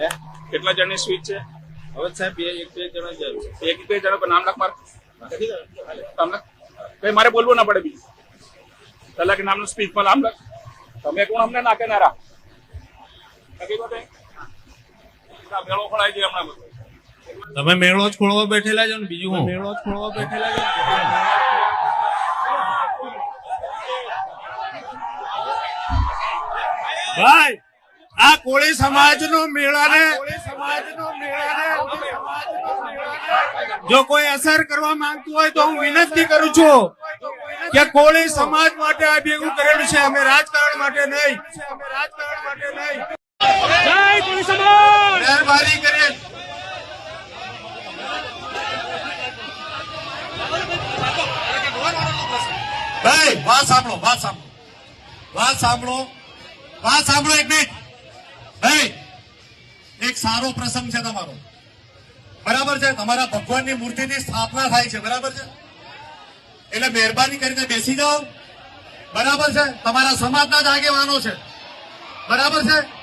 હે? કેટલા જણની સ્વીચ છે? હવે સાહેબ બે એક બે જણા જરૂર છે. એક બે જણા પર નામ લખ માર. નામ લખ. કઈ મારે બોલવું ના પડે બીજું. પહેલા કે નામનું સ્પીચમાં નામ લખ. તમે કોણ? અમને નાખે કહેનારા. મેળો ખોળાય જાય હમણાં બધો. તમે મેળો જ ખોળવા બેઠેલા છો ને બીજું હું મેળો જ ખોળવા બેઠેલા છો ભાઈ! આ કોળી સમાજ નો મેળાને જો કોઈ અસર કરવા માંગતું હોય તો હું વિનંતી કરું છું કે કોળી સમાજ માટે આ ભેગું કરેલું છે. અમે રાજકારણ માટે નહીં. અમે રાજકારણ માટે નહીં મહેરબાની કરી ભાઈ વાત સાંભળો વાત સાંભળો. વાત સાંભળો. વાત સાંભળો એક મિનિટ. સારો પ્રસંગ છે તમારો. બરાબર છે? તમારા ભગવાનની મૂર્તિની સ્થાપના થાય છે, બરાબર છે? એટલે મહેરબાની કરીને બેસી જાઓ. બરાબર છે? તમારા સમાજના જ આગેવાનો છે. બરાબર છે?